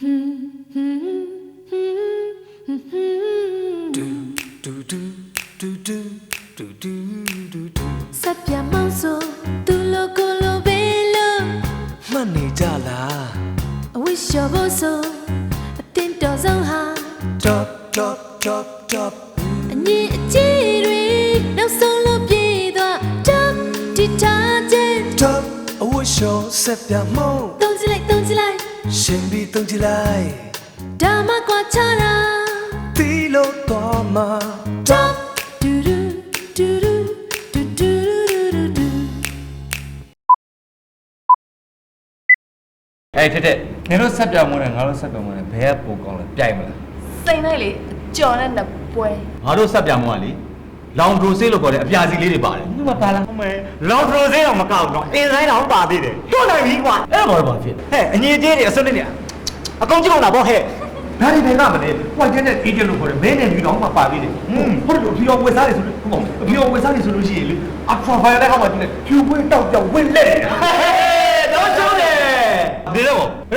စက်ပြမောင်းဆိုသူလိုကိုလိုပဲလို့မှတ်နေကြလားအဝိရှောဖို့ဆိုအတင်းတော်ဆုံးဟာ top top top top အငြင်းအကြီးတွေနောက်ဆုံးလို့ပြေးသွား top တီထားခြင်း top အဝတ်လျှော်ဆက်ပြမို့တုံး ရှင်ပြီးတုံးကြည့်လိုက်ဒါမှကွာချတာတီလို့တော့မှာ top ဒူဒူဒူဒူဒူဒူဒူဒူအဲ့ထက်ထက်နင်တို့ဆက်ပြောင်းမလို့ငါတို့ဆက်ပြောင်းမလို့ဘယ်ကပိုကောင်းလဲပြိုင်မလားစိန်လိုက်လေကြော်နဲ့နှစ်ပွဲငါတို့ဆက်ပြမွားလေလော င်ဒရိုဆေးလို့ခေါ်တဲ့အပြာစီလေးတွေပါတယ်ဒီမှာပါလားမဲလောင်ဒရိုဆေးတော့မကောက်တော့အင်းဆိုင်တော့ပါသေးတယ်တွန်းနိုင်ပြီကွာအဲ့ဒါဘာလို့ဘာဖြစ်ဟဲ့အငြင်းကြီးတွေအစွန်းနေနေအကောင်ကြည့်အောင်လားဗောဟဲ့ဒါတွေဘယ်ကမလဲဟိုကျင်းတဲ့အေဂျင့်လို့ခေါ်တယ်မင်းနဲ့ဒီတော့မှပါသေးတယ်ဟွန်းဟုတ်တယ်ဒီတော့ဝယ်စားတယ်ဆိုလို့ဟုတ်ပါဘူးဒီတော့ဝယ်စားတယ်ဆိုလို့ရှိရင်လေအထရာဖိုင်တဲ့ကောင်မှဒီဖြူပွေးတောက်ကြောက်ဝင်းလက်တယ်ဟဲ့တော့ချုံးတယ်ဒီ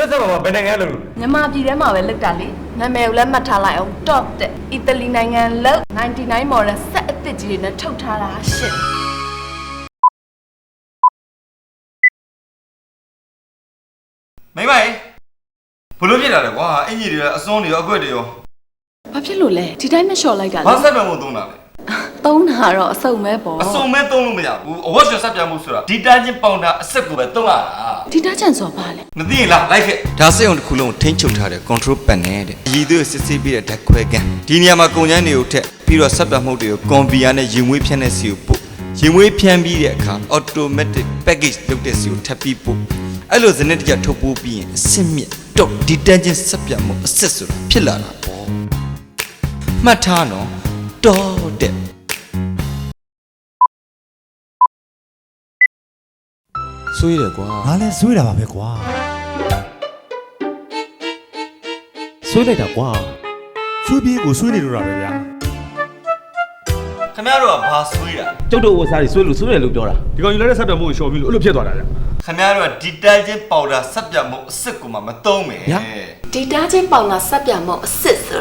တော့ဘယ်တော့ဆက်ပါဘယ်နိုင်ငံလို့မြန်မာပြည်ထဲမှာပဲလောက်တာလေနာမည်ကိုလည်းမှတ်ထားလိုက်အောင် top တဲ့အီတလီနိုင်ငံလောက်99 model ဆက်အစ်စ်ကြီးတွေနဲ့ထုတ်ထားတာရှင့်မိမကြီးဘလို့ဖြစ်တာလဲကွာအင်ကြီးတွေအစွန်းတွေရောအကွက်တွေရောဘာဖြစ်လို့လဲဒီတိုင်းမလျှော်လိုက်တာဘာလဲဆက်ပြောင်းဖို့သုံးတာလဲ သုံးတာတော့အစုံပဲပေါ့အစုံမဲ့သုံးလို့မရဘူးအဝတ်ရှော်ဆက်ပြောင်းဖို့ဆိုတာဒီတာချင်းပေါင်တာအဆက်ကိုပဲသုံးရတာဒီတားချန်ဆိုပါလေမသိရင်လားလိုက်ခဲ့ဒါစိတ်ုံတစ်ခုလုံးကိုထိန်းချုပ်ထားတဲ့ control panel တဲ့အရည်သွေးကိုစစ်ဆေးပြီးတဲ့ဓာတ်ခွဲကန်ဒီနေရာမှာကုန်ကျန်းတွေကိုထက်ပြီးတော့ဆက်ပြတ်မှုတွေကိုကွန်ပီယာနဲ့ရင်မွေးဖြန်းတဲ့စီကိုပို့ရင်မွေးဖြန်းပြီးတဲ့အခါ automatic package လုပ်တဲ့စီကိုထပ်ပြီးပို့အဲ့လိုစနစ်တကျထုတ်ပိုးပြီးရင်အစစ်မြစ်တော့ detergent ဆက်ပြတ်မှုအစစ်ဆိုတာဖြစ်လာတာပေါ့မှတ်ထားနော်တော့တဲ့ ဆွေးတယ်ကွာငါလည်းဆွေးတာပါပဲကွာဆွေးလိုက်တာကွာဆွေးပြီးကိုဆွေးနေလို့တာပဲဗျာခင်ဗျားတို့ကဘာဆွေးတာကျုပ်တို့ဝယ်စားတွေဆွဲလို့ဆွဲတယ်လို့ပြောတာဒီကောင်ယူလိုက်တဲ့ဆက်ပြမှုကိုရှော်ပြီးလို့အဲ့လိုဖြစ်သွားတာဗျာခင်ဗျားတို့က detergent powder ဆက်ပြတ်မှုအစစ်ကိုမှမသုံးမယ်ညာဒီတားချင်းပေါင်လာဆက်ပြမို့အစ်စ်ဆိုတာ